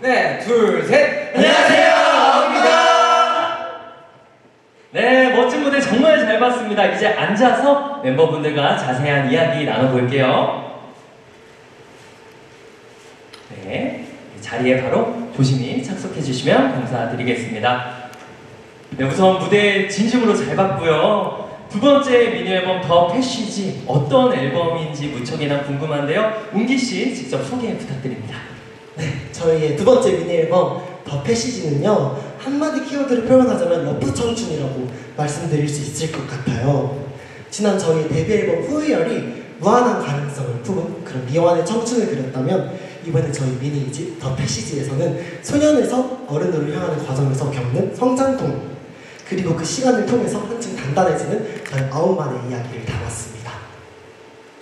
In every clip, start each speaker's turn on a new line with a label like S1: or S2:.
S1: 네, 둘, 셋.
S2: 안녕하세요, 아우입니다.
S3: 네, 멋진 무대 정말 잘 봤습니다. 이제 앉아서 멤버분들과 자세한 이야기 나눠볼게요. 네, 이 자리에 바로 조심히 착석해 주시면 감사드리겠습니다. 네, 우선 무대 진심으로 잘 봤고요. 두 번째 미니 앨범 더 패시지 어떤 앨범인지 무척이나 궁금한데요. 웅기 씨 직접 소개 부탁드립니다.
S2: 저희의 두 번째 미니 앨범 더 패시지는요 한마디 키워드를 표현하자면 러프 청춘이라고 말씀드릴 수 있을 것 같아요. 지난 저희 데뷔 앨범 후이열이 무한한 가능성을 품은 그런 미완의 청춘을 그렸다면 이번에 저희 미니 이집 더 패시지에서는 소년에서 어른으로 향하는 과정에서 겪는 성장통 그리고 그 시간을 통해서 한층 단단해지는 저희 아홉만의 이야기를 담았습니다.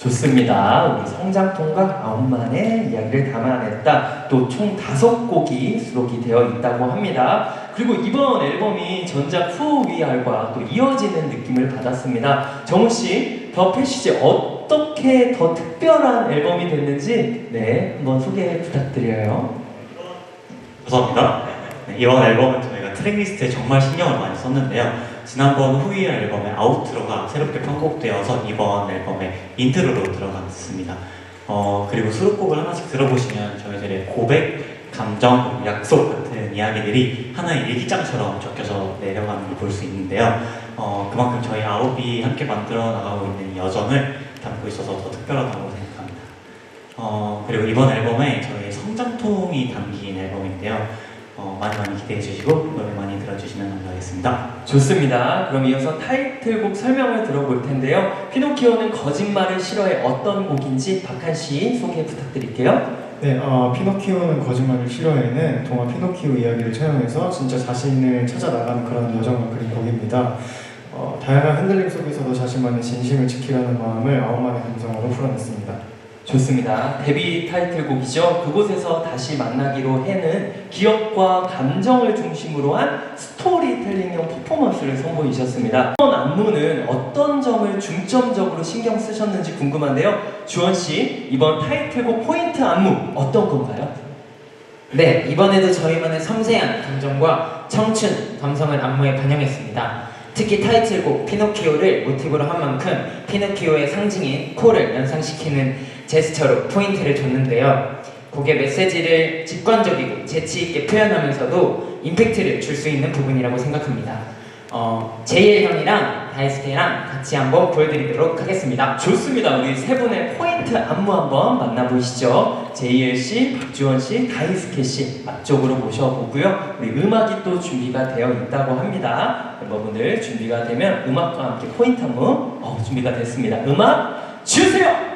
S3: 좋습니다. 우리 성장통과 아홉만의 이야기를 담아냈다. 또 총 다섯 곡이 수록이 되어 있다고 합니다. 그리고 이번 앨범이 전작 후위알과 또 이어지는 느낌을 받았습니다. 정우 씨, 더 패시지 어떻게 더 특별한 앨범이 됐는지 네 한번 소개 부탁드려요.
S4: 감사합니다. 네, 이번 앨범은 트랙리스트에 정말 신경을 많이 썼는데요. 지난번 후이 앨범의 아우트로가 새롭게 편곡되어서 이번 앨범의 인트로로 들어갔습니다. 어, 그리고 수록곡을 하나씩 들어보시면 저희들의 고백, 감정, 약속 같은 이야기들이 하나의 일기장처럼 적혀서 내려가는 걸 볼 수 있는데요. 어, 그만큼 저희 아홉이 함께 만들어 나가고 있는 이 여정을 담고 있어서 더 특별하다고 생각합니다. 어, 그리고 이번 앨범에 저희의 성장통이 담긴 앨범인데요. 어, 많이 많이 기대해 주시고 들어주시면 감사하겠습니다.
S3: 좋습니다. 그럼 이어서 타이틀곡 설명을 들어볼 텐데요. 피노키오는 거짓말을 싫어해 어떤 곡인지 박한 씨 소개 부탁드릴게요.
S5: 네, 어, 피노키오는 거짓말을 싫어해는 동화 피노키오 이야기를 촬영해서 진짜 자신을 찾아 나가는 그런 여정을 그린 곡입니다. 어, 다양한 흔들림 속에서도 자신만의 진심을 지키려는 마음을 아홉만의 감성으로 풀어냈습니다.
S3: 좋습니다. 데뷔 타이틀곡이죠. 그곳에서 다시 만나기로 해는 기억과 감정을 중심으로 한 스토리텔링형 퍼포먼스를 선보이셨습니다. 이번 안무는 어떤 점을 중점적으로 신경 쓰셨는지 궁금한데요. 주원 씨, 이번 타이틀곡 포인트 안무 어떤 건가요?
S1: 네, 이번에도 저희만의 섬세한 감정과 청춘, 감성을 안무에 반영했습니다. 특히 타이틀곡 피노키오를 모티브로 한 만큼 피노키오의 상징인 코를 연상시키는 제스처로 포인트를 줬는데요. 곡의 메시지를 직관적이고 재치있게 표현하면서도 임팩트를 줄 수 있는 부분이라고 생각합니다. 어, 제이엘 형이랑 다이스케랑 같이 한번 보여드리도록 하겠습니다.
S3: 좋습니다. 우리 세 분의 포인트 안무 한번 만나보시죠. JL 씨, 박주원 씨, 다이스케 씨 앞쪽으로 모셔보고요. 우리 음악이 또 준비가 되어 있다고 합니다. 멤버분들 준비가 되면 음악과 함께 포인트 안무 어, 준비가 됐습니다. 음악 주세요.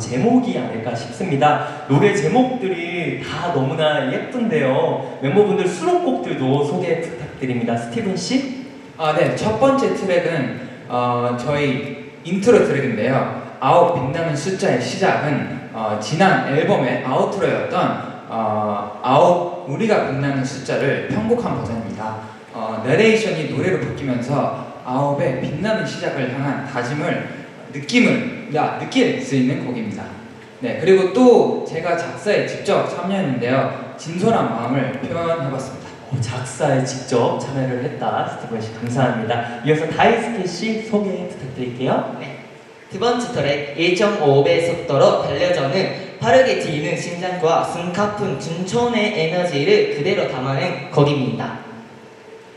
S3: 제목이 아닐까 싶습니다. 노래 제목들이 다 너무나 예쁜데요. 멤버분들 수록곡들도 소개 부탁드립니다. 스티븐 씨?
S1: 아, 네. 첫 번째 트랙은 어, 저희 인트로 트랙인데요. 아홉 빛나는 숫자의 시작은 어, 지난 앨범의 아우트로였던 어, 아홉 우리가 빛나는 숫자를 편곡한 버전입니다. 어, 내레이션이 노래로 바뀌면서 아홉의 빛나는 시작을 향한 다짐을 느낌을 야, 느낄 수 있는 곡입니다. 네 그리고 또 제가 작사에 직접 참여했는데요. 진솔한 마음을 표현해봤습니다.
S3: 어, 작사에 직접 참여를 했다. 스티븐 씨 감사합니다. 이어서 다이스케 씨 소개 부탁드릴게요.
S6: 두 번째 트랙 1.5배 속도로 달려져는 빠르게 뛰는 심장과 숨가쁜 둔촌의 에너지를 그대로 담아낸 곡입니다.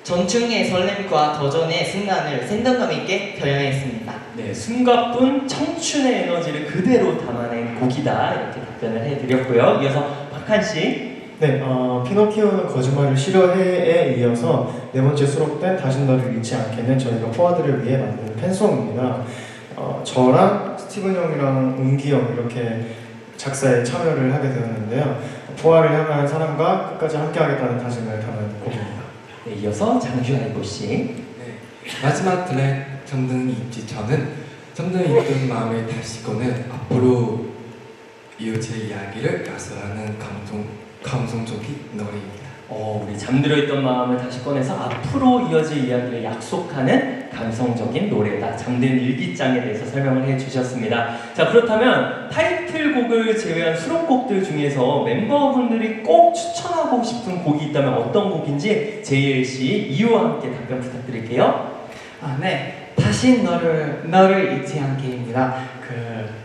S6: 전충의 설렘과 도전의 순간을 생동감 있게 표현했습니다.
S3: 네, 숨가쁜 청춘의 에너지를 그대로 담아낸 곡이다. 이렇게 답변을 해드렸고요. 이어서 박한 씨.
S5: 네, 어, 피노키오는 거짓말을 싫어해에 이어서 네 번째 수록된 다신 너를 잊지 않게는 저희가 포화들을 위해 만든 팬송입니다. 어, 저랑 스티븐 형이랑 웅기 형 이렇게 작사에 참여를 하게 되었는데요. 포화를 향한 사랑과 끝까지 함께하겠다는 다짐을 담은
S7: 곡입니다.
S3: 네, 이어서 장주할보 씨.
S7: 네, 마지막 블랙 점등이 있지 저는 점등이 있던 마음을 다시고는 앞으로 이어질 이야기를 약속하는 감동, 감성적인 노래입니다.
S3: 어, 우리 잠들어 있던 마음을 다시 꺼내서 앞으로 이어질 이야기를 약속하는 감성적인 노래다. 잠든 일기장에 대해서 설명을 해주셨습니다. 자, 그렇다면 타이틀곡을 제외한 수록곡들 중에서 멤버분들이 꼭 추천하고 싶은 곡이 있다면 어떤 곡인지 JLC 이유와 함께 답변 부탁드릴게요.
S8: 아, 네. 다시 너를 너를 잊지 않게입니다. 그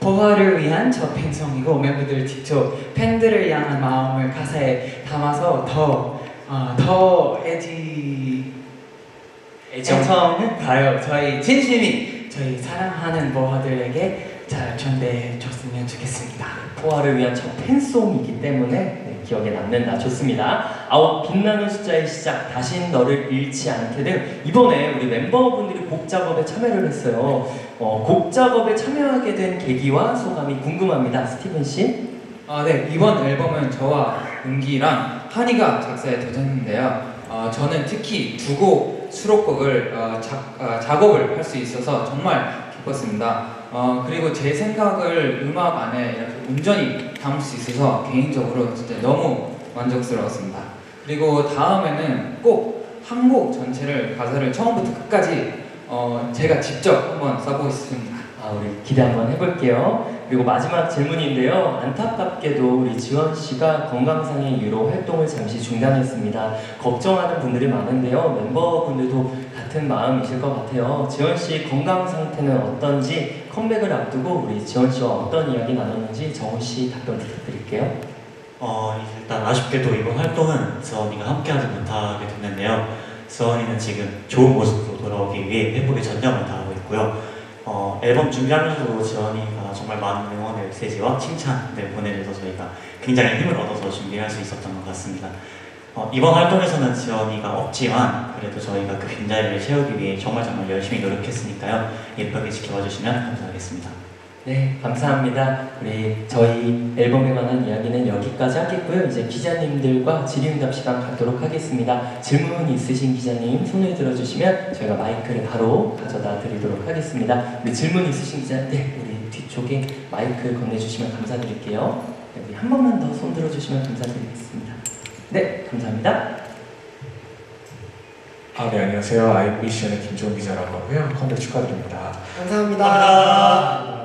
S8: 보화를 위한 저 팬송이고 멤버들 직접 팬들을 향한 마음을 가사에 담아서 더 어, 더 애지 애정은 가요. 저희 진심이 저희 사랑하는 보화들에게 잘 전달해 줬으면 좋겠습니다.
S3: 포화를 위한 첫 팬송이기 때문에 네, 기억에 남는다. 좋습니다. 아홉 빛나는 숫자의 시작, 다신 너를 잃지 않게 등 이번에 우리 멤버분들이 곡 작업에 참여를 했어요. 어, 곡 작업에 참여하게 된 계기와 소감이 궁금합니다. 스티븐 씨.
S1: 아, 네. 이번 앨범은 저와 은기랑 한이가 작사에 도전했는데요. 어, 저는 특히 두곡 수록곡을 어, 작, 아, 작업을 할 수 있어서 정말 기뻤습니다. 어, 그리고 제 생각을 음악 안에 이렇게 온전히 담을 수 있어서 개인적으로 진짜 너무 만족스러웠습니다. 그리고 다음에는 꼭 한 곡 전체를 가사를 처음부터 끝까지 어, 제가 직접 한번 써보겠습니다.
S3: 아, 우리 기대 한번 해볼게요. 그리고 마지막 질문인데요. 안타깝게도 우리 지원 씨가 건강상의 이유로 활동을 잠시 중단했습니다. 걱정하는 분들이 많은데요. 멤버분들도 같은 마음이실 것 같아요. 지원 씨 건강 상태는 어떤지 컴백을 앞두고 우리 지원 씨와 어떤 이야기 나눴는지 정우 씨 답변 부탁드릴게요.
S4: 어, 일단 아쉽게도 이번 활동은 지원이가 함께하지 못하게 됐는데요. 지원이는 지금 좋은 모습으로 돌아오기 위해 회복에 전념을 다하고 있고요. 어, 앨범 준비하면서도 지원이가 정말 많은 응원의 메시지와 칭찬을 보내줘서 저희가 굉장히 힘을 얻어서 준비할 수 있었던 것 같습니다. 어, 이번 활동에서는 지원이가 없지만 그래도 저희가 그 빈자리를 채우기 위해 정말 정말 열심히 노력했으니까요. 예쁘게 지켜봐 주시면 감사하겠습니다.
S3: 네, 감사합니다. 우리 저희 앨범에 관한 이야기는 여기까지 하겠고요. 이제 기자님들과 질의응답 시간 갖도록 하겠습니다. 질문 있으신 기자님 손을 들어주시면 저희가 마이크를 바로 가져다 드리도록 하겠습니다. 우리 질문 있으신 기자, 네, 우리 뒤쪽에 마이크 건네주시면 감사드릴게요. 네, 우리 한 번만 더 손 들어주시면 감사드리겠습니다. 네, 감사합니다.
S9: 아, 네, 안녕하세요. IBCN의 김종훈 기자라고 하고요. 컴백 축하드립니다.
S2: 감사합니다.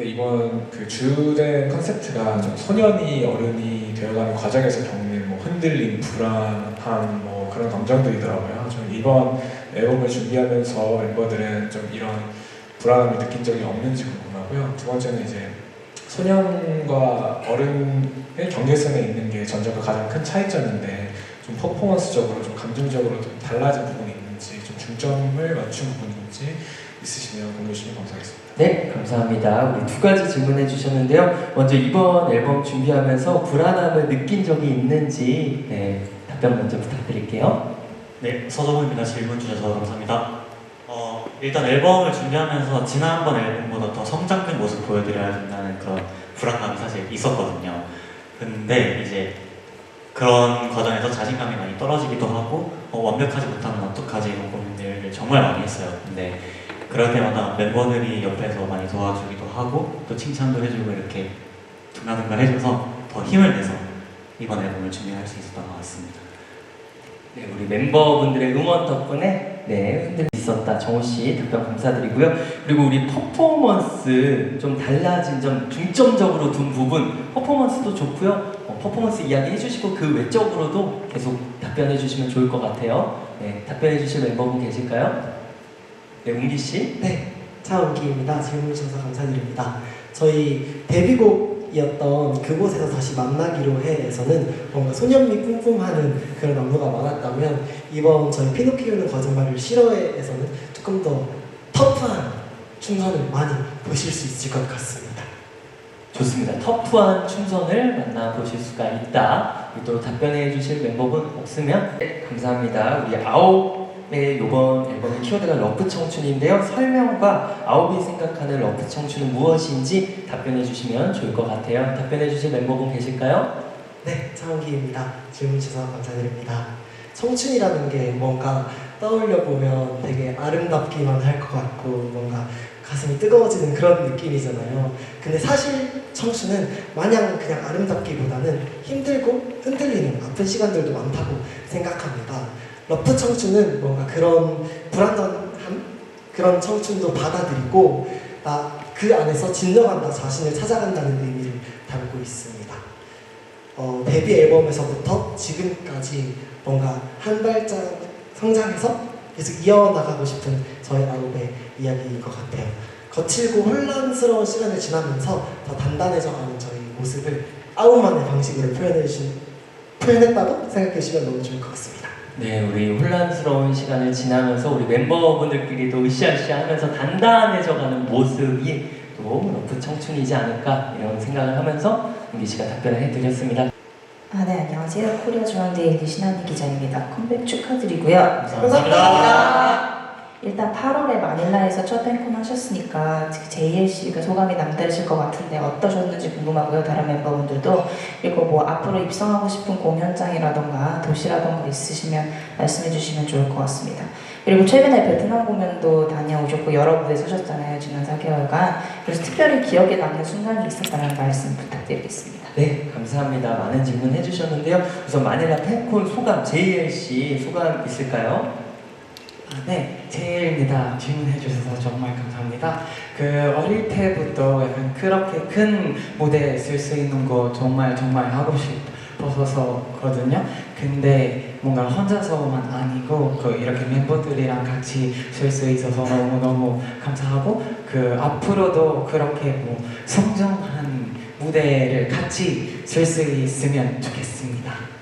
S9: 네, 이번 그 주된 컨셉트가 좀 소년이 어른이 되어가는 과정에서 겪는 뭐 흔들림, 불안함, 뭐 그런 감정들이더라고요. 좀 이번 앨범을 준비하면서 멤버들은 좀 이런 불안함을 느낀 적이 없는지 궁금하고요. 두 번째는 이제 소년과 어른의 경계선에 있는 게 전적과 가장 큰 차이점인데 좀 퍼포먼스적으로 좀 감정적으로 좀 달라진 부분이 있는지 좀 중점을 맞춘 부분이 있는지 있으시면 공유 주시면 감사하겠습니다.
S3: 네, 감사합니다. 우리 두 가지 질문해 주셨는데요. 먼저 이번 앨범 준비하면서 불안함을 느낀 적이 있는지 네, 답변 먼저 부탁드릴게요.
S4: 네, 서정우입니다. 질문 주셔서 감사합니다. 어, 일단 앨범을 준비하면서 지난번 앨범보다 더 성장된 모습 보여드려야 된다는 그런 불안감이 사실 있었거든요. 근데 이제 그런 과정에서 자신감이 많이 떨어지기도 하고 어, 완벽하지 못하면 어떡하지 이런 고민들을 정말 많이 했어요. 근데 그럴 때마다 멤버들이 옆에서 많이 도와주기도 하고 또 칭찬도 해주고 이렇게 둥가둥가 해줘서 더 힘을 내서 이번 앨범을 준비할 수 있었던 것 같습니다.
S3: 네, 우리 멤버분들의 응원 덕분에 네, 흔들림 있었다. 정우 씨 답변 감사드리고요. 그리고 우리 퍼포먼스 좀 달라진 점 중점적으로 둔 부분 퍼포먼스도 좋고요. 어, 퍼포먼스 이야기 해주시고 그 외적으로도 계속 답변해 주시면 좋을 것 같아요. 네, 답변해 주실 멤버분 계실까요? 네, 웅기 씨.
S2: 네, 차은기입니다. 질문 주셔서 감사드립니다. 저희 데뷔곡이었던 그곳에서 다시 만나기로 해에서는 뭔가 소년미 뿜뿜하는 그런 안무가 많았다면 이번 저희 피노키오는 거짓말을 싫어해에서는 조금 더 터프한 충선을 많이 보실 수 있을 것 같습니다.
S3: 좋습니다. 터프한 충선을 만나보실 수가 있다. 또 답변해 주실 멤버분 없으면 네, 감사합니다. 우리 아홉 의 이번 앨범의 키워드가 러프 청춘인데요. 설명과 아홉이 생각하는 러프 청춘은 무엇인지 답변해 주시면 좋을 것 같아요. 답변해 주실 멤버분 계실까요?
S2: 네, 차은기입니다. 질문 주셔서 감사드립니다. 청춘이라는 게 뭔가 떠올려 보면 되게 아름답기만 할 것 같고 뭔가 가슴이 뜨거워지는 그런 느낌이잖아요. 근데 사실 청춘은 마냥 그냥 아름답기보다는 힘들고 흔들리는 아픈 시간들도 많다고 생각합니다. 러프 청춘은 뭔가 그런 불안정함 그런 청춘도 받아들이고 나 그 안에서 진정한 나 자신을 찾아간다는 의미를 담고 있습니다. 어, 데뷔 앨범에서부터 지금까지 뭔가 한 발짝 성장해서 계속 이어나가고 싶은 저희 아홉의 이야기인 것 같아요. 거칠고 혼란스러운 시간을 지나면서 더 단단해져가는 저희 모습을 아홉만의 방식으로 표현해 주신 표현했다고 생각해 주시면 너무 좋을 것 같습니다.
S3: 네, 우리 혼란스러운 시간을 지나면서 우리 멤버분들끼리도 으쌰으쌰 하면서 단단해져가는 모습이 또 러프 청춘이지 않을까 이런 생각을 하면서 우리 씨가 답변을 해드렸습니다.
S10: 아, 네, 안녕하세요. 코리아 중앙대일 신한희 기자입니다. 컴백 축하드리고요.
S2: 감사합니다.
S10: 일단 8월에 마닐라에서 첫 팬콘 하셨으니까 JLC가 소감이 남다르실 것 같은데 어떠셨는지 궁금하고요. 다른 멤버분들도 그리고 뭐 앞으로 입성하고 싶은 공연장이라던가 도시라던가 있으시면 말씀해 주시면 좋을 것 같습니다. 그리고 최근에 베트남 공연도 다녀오셨고 여러 무대 서셨잖아요. 지난 4개월간. 그래서 특별히 기억에 남는 순간이 있었다는 말씀 부탁드리겠습니다.
S3: 네, 감사합니다. 많은 질문 해주셨는데요. 우선 마닐라 팬콘 소감, JLC 소감 있을까요?
S8: 아, 네, 제일입니다. 질문해 주셔서 정말 감사합니다. 그 어릴 때부터 약간 그렇게 큰 무대에 쓸 수 있는 거 정말 정말 하고 싶어서거든요. 근데 뭔가 혼자서만 아니고 그 이렇게 멤버들이랑 같이 쓸 수 있어서 너무 너무 감사하고 그 앞으로도 그렇게 뭐 성장한 무대를 같이 쓸 수 있으면 좋겠습니다.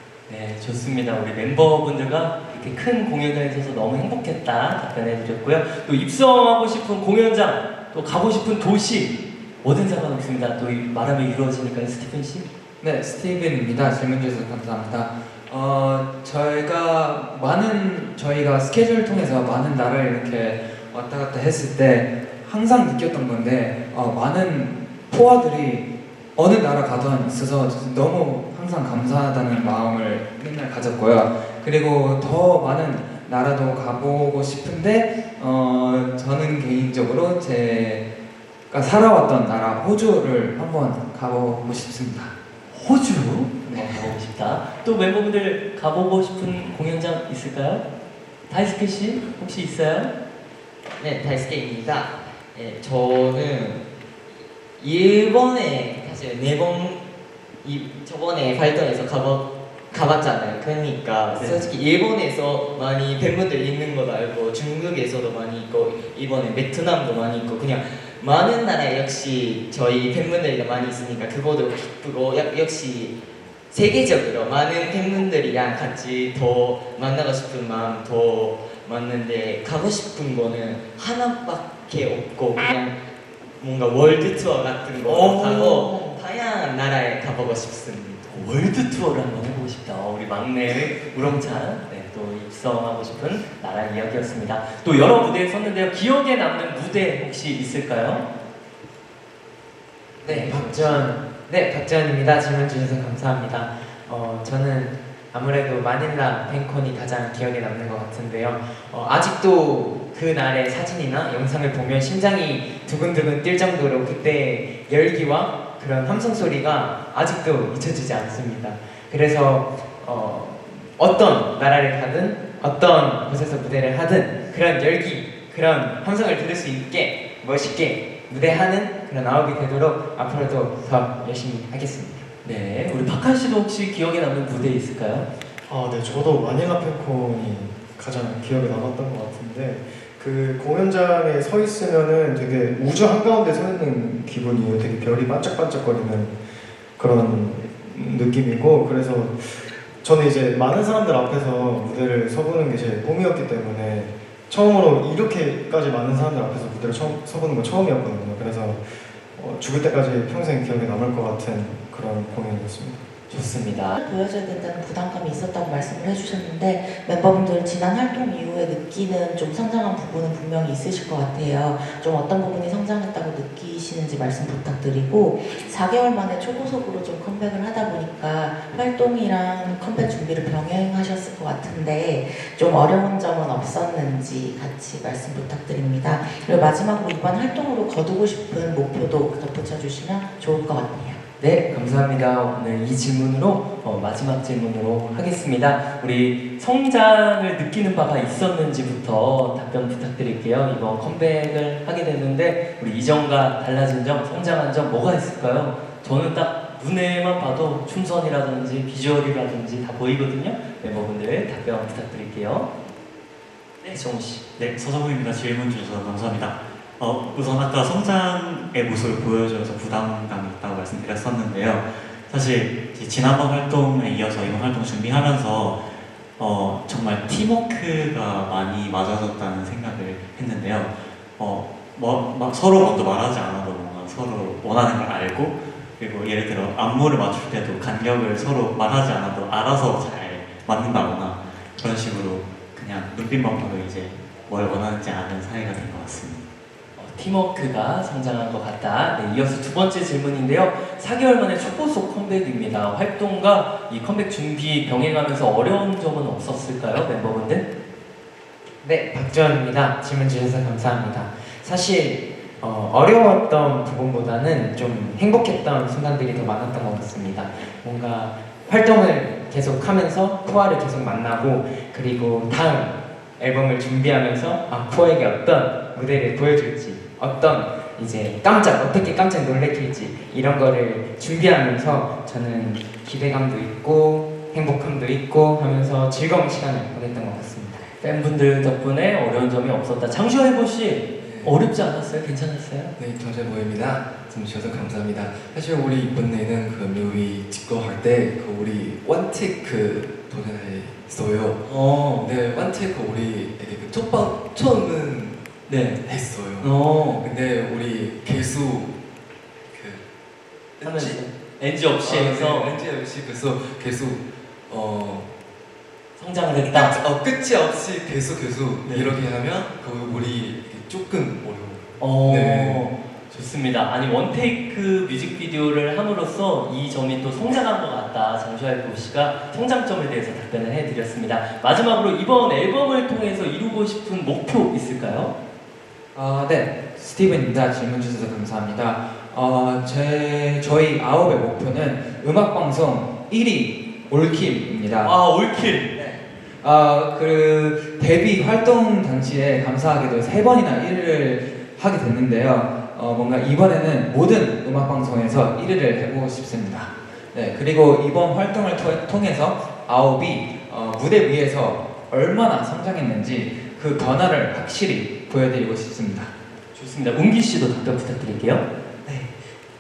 S3: 네, 좋습니다. 우리 멤버분들과 이렇게 큰 공연장에 있어서 너무 행복했다 답변해 주셨고요. 또 입성하고 싶은 공연장, 또 가고 싶은 도시 뭐든 상관없습니다. 또이 말하면 이루어지니까요, 스티븐 씨.
S1: 네, 스티븐입니다. 질문 주셔서 감사합니다. 어, 저희가 많은 저희가 스케줄 통해서 많은 나라를 이렇게 왔다 갔다 했을 때 항상 느꼈던 건데 어, 많은 포화들이 어느 나라 가든 있어서 너무 항상 감사하다는 마음을 맨날 가졌고요. 그리고 더 많은 나라도 가보고 싶은데 어, 저는 개인적으로 제가 살아왔던 나라 호주를 한번 가보고 싶습니다.
S3: 호주 네, 가보고 싶다. 또 멤버분들 가보고 싶은 공연장 있을까요? 다이스케 씨 혹시 있어요?
S6: 네, 다이스케입니다. 예, 저는 일본에 사실 네번 저번에 발전에서 가봤 가봤잖아요. 그러니까
S3: 네.
S6: 솔직히 일본에서 많이 팬분들 있는 거 알고 중국에서도 많이 있고 이번에 베트남도 많이 있고 그냥 많은 나라에 역시 저희 팬분들이 많이 있으니까 그거도 기쁘고 역- 역시 세계적으로 많은 팬분들이랑 같이 더 만나고 싶은 마음 더 많는데 가고 싶은 거는 하나밖에 없고 그냥 뭔가 월드 투어 같은 거
S3: 오.
S6: 하고 다양한 나라에 가보고 싶습니다.
S3: 월드 투어를 한번 해보고 싶다. 어, 우리 막내의 우렁찬 네, 또 입성하고 싶은 나라 이야기였습니다. 또 여러 무대에 섰는데요. 기억에 남는 무대 혹시 있을까요?
S8: 네, 박지원. 네, 박지원입니다. 질문 주셔서 감사합니다. 어, 저는 아무래도 마닐라 팬콘이 가장 기억에 남는 것 같은데요. 어, 아직도 그 날의 사진이나 영상을 보면 심장이 두근두근 뛸 정도로 그때 열기와 그런 함성 소리가 아직도 잊혀지지 않습니다. 그래서 어, 어떤 나라를 가든 어떤 곳에서 무대를 하든 그런 열기, 그런 함성을 들을 수 있게 멋있게 무대하는 그런 아홉이 되도록 앞으로도 더 열심히 하겠습니다.
S3: 네, 우리 박한 씨도 혹시 기억에 남는 무대 있을까요?
S5: 아, 네, 저도 마닐라 팬콘이 가장 기억에 남았던 것 같은데 그 공연장에 서 있으면은 되게 우주 한가운데 서 있는 기분이에요. 되게 별이 반짝반짝거리는 그런 느낌이고 그래서 저는 이제 많은 사람들 앞에서 무대를 서보는 게 제 꿈이었기 때문에 처음으로 이렇게까지 많은 사람들 앞에서 무대를 처음 서보는 건 처음이었거든요. 그래서 어, 죽을 때까지 평생 기억에 남을 것 같은 그런 공연이었습니다.
S8: 좋습니다.
S10: 보여줘야 된다는 부담감이 있었다고 말씀을 해주셨는데 멤버분들 지난 활동 이후에 느끼는 좀 성장한 부분은 분명히 있으실 것 같아요. 좀 어떤 부분이 성장했다고 느끼시는지 말씀 부탁드리고 4개월 만에 초고속으로 좀 컴백을 하다 보니까 활동이랑 컴백 준비를 병행하셨을 것 같은데 좀 어려운 점은 없었는지 같이 말씀 부탁드립니다. 그리고 마지막으로 이번 활동으로 거두고 싶은 목표도 덧붙여 주시면 좋을 것 같아요.
S3: 네, 감사합니다. 오늘 이 질문으로 어, 마지막 질문으로 하겠습니다. 우리 성장을 느끼는 바가 있었는지부터 답변 부탁드릴게요. 이번 컴백을 하게 됐는데 우리 이전과 달라진 점, 성장한 점 뭐가 있을까요? 저는 딱 눈에만 봐도 춤선이라든지 비주얼이라든지 다 보이거든요. 멤버분들 답변 부탁드릴게요. 네, 정우 씨.
S4: 네, 서정우입니다. 질문 주셔서 감사합니다. 어, 우선 아까 성장의 모습을 보여줘서 부담감이 있다고 말씀드렸었는데요. 사실 지난번 활동에 이어서 이번 활동 준비하면서 어, 정말 팀워크가 많이 맞아졌다는 생각을 했는데요. 어, 뭐, 막 서로 먼저 말하지 않아도 뭔가 서로 원하는 걸 알고 그리고 예를 들어 안무를 맞출 때도 간격을 서로 말하지 않아도 알아서 잘 맞는다거나 그런 식으로 그냥 눈빛만 봐도 이제 뭘 원하는지 아는 사이가 된 것 같습니다.
S3: 어, 팀워크가 성장한 것 같다. 네, 이어서 두 번째 질문인데요. 4개월 만에 초고속 컴백입니다. 활동과 이 컴백 준비 병행하면서 어려운 점은 없었을까요, 멤버분들?
S8: 네, 박주원입니다. 질문 주셔서 감사합니다. 사실 어, 어려웠던 부분보다는 좀 행복했던 순간들이 더 많았던 것 같습니다. 뭔가 활동을 계속하면서 푸아를 계속 만나고 그리고 다음 앨범을 준비하면서 아 푸아에게 어떤 무대를 보여줄지 어떤 이제 깜짝 어떻게 깜짝 놀래킬지 이런 거를 준비하면서 저는 기대감도 있고 행복함도 있고 하면서 즐거운 시간을 보냈던 것 같습니다.
S3: 팬분들 덕분에 어려운 점이 없었다. 장시호 씨 어렵지 않았어요? 괜찮았어요?
S7: 네, 정재모입니다. 들어주셔서 감사합니다. 사실 우리 이번에는 그 뮤비 찍고 할때그 우리 원테이크 도전했어요.
S3: 어,
S7: 근데 원테이크 우리 되게 그 첫번 처음은
S3: 네.
S7: 했어요.
S3: 어,
S7: 근데 우리 계속 그
S3: 하면서 NG 없이 해서
S7: 렌즈 없이 그래서 계속 어
S3: 성장을 했다.
S7: 끝, 어, 끝이 없이 계속 계속
S3: 네.
S7: 이렇게 하면 그 우리 조금 어려워.
S3: 어,
S7: 네.
S3: 좋습니다. 아니 원테이크 뮤직비디오를 함으로써 이 점이 또 성장한 것 같다. 장시호 씨가 성장점에 대해서 답변을 해드렸습니다. 마지막으로 이번 앨범을 통해서 이루고 싶은 목표 있을까요?
S1: 아, 네. 스티븐입니다. 질문 주셔서 감사합니다. 어, 제, 저희 아홉의 목표는 음악방송 1위 올킬입니다.
S3: 아 올킬.
S1: 아, 그 데뷔 활동 당시에 감사하게도 세 번이나 1위를 하게 됐는데요. 어, 뭔가 이번에는 모든 음악 방송에서 1위를 해보고 싶습니다. 네, 그리고 이번 활동을 토- 통해서 아홉이 어, 무대 위에서 얼마나 성장했는지 그 변화를 확실히 보여드리고 싶습니다.
S3: 좋습니다. 은기 씨도 답변 부탁드릴게요.
S2: 네,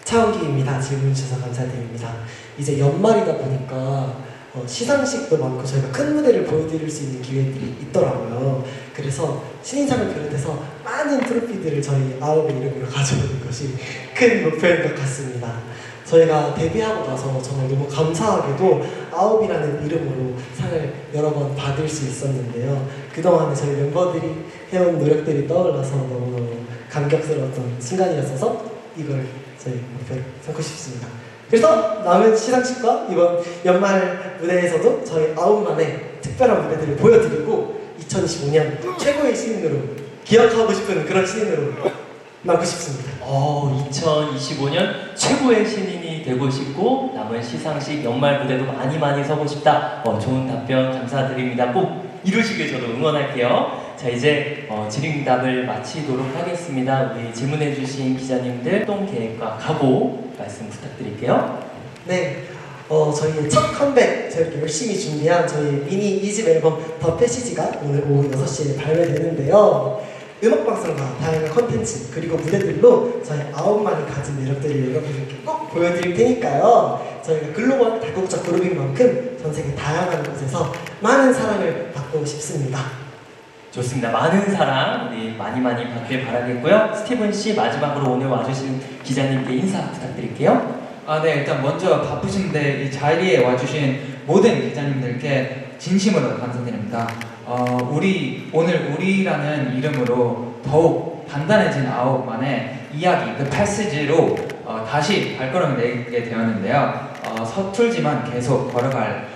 S2: 차은기입니다. 질문 주셔서 감사드립니다. 이제 연말이다 보니까 어, 시상식도 많고 저희가 큰 무대를 보여드릴 수 있는 기회들이 있더라고요. 그래서 신인상을 비롯해서 많은 트로피들을 저희 아홉의 이름으로 가져오는 것이 큰 목표인 것 같습니다. 저희가 데뷔하고 나서 정말 너무 감사하게도 아홉이라는 이름으로 상을 여러 번 받을 수 있었는데요. 그동안에 저희 멤버들이 해온 노력들이 떠올라서 너무너무 감격스러웠던 순간이었어서 이걸 저희 목표로 삼고 싶습니다. 그래서 남은 시상식과 이번 연말 무대에서도 저희 아홉만의 특별한 무대들을 보여드리고 2025년 최고의 신인으로 기억하고 싶은 그런 신인으로 남고 싶습니다.
S3: 어, 2025년 최고의 신인이 되고 싶고 남은 시상식 연말 무대도 많이 많이 서고 싶다. 어, 좋은 답변 감사드립니다. 꼭 이루시길 저도 응원할게요. 자 이제 어, 질의응답을 마치도록 하겠습니다. 우리 질문해주신 기자님들 활동 계획과 각오 말씀 부탁드릴게요.
S2: 네, 어, 저희 첫 컴백 저희가 열심히 준비한 저희 미니 2집 앨범 더 패시지가 오늘 오후 6시에 발매되는데요. 음악방송과 다양한 컨텐츠 그리고 무대들로 저희 아홉만이 가진 매력들을 여러분들께 꼭 보여드릴 테니까요. 저희가 글로벌 다국적 그룹인 만큼 전 세계 다양한 곳에서 많은 사랑을 받고 싶습니다.
S3: 좋습니다. 많은 사랑 우리 많이 많이 받길 바라겠고요. 스티븐 씨 마지막으로 오늘 와주신 기자님께 인사 부탁드릴게요.
S1: 아, 네, 일단 먼저 바쁘신데 이 자리에 와주신 모든 기자님들께 진심으로 감사드립니다. 어, 우리 오늘 우리라는 이름으로 더욱 단단해진 아홉만의 이야기 그 패시지로 어, 다시 발걸음을 내게 되었는데요. 어, 서툴지만 계속 걸어갈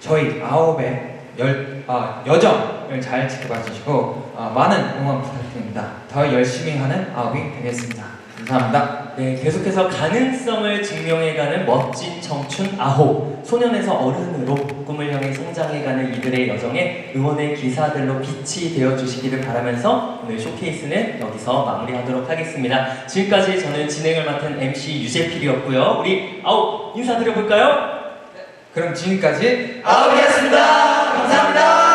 S1: 저희 아홉의 열, 아, 여정을 잘 지켜봐 주시고 어, 많은 응원 부탁드립니다. 더 열심히 하는 아홉이 되겠습니다. 감사합니다.
S3: 네, 계속해서 가능성을 증명해가는 멋진 청춘 아홉 소년에서 어른으로 꿈을 향해 성장해가는 이들의 여정에 응원의 기사들로 빛이 되어 주시기를 바라면서 오늘 쇼케이스는 여기서 마무리하도록 하겠습니다. 지금까지 저는 진행을 맡은 MC 유재필이었고요. 우리 아홉 인사드려 볼까요?
S1: 그럼 지금까지
S3: 아홉이었습니다.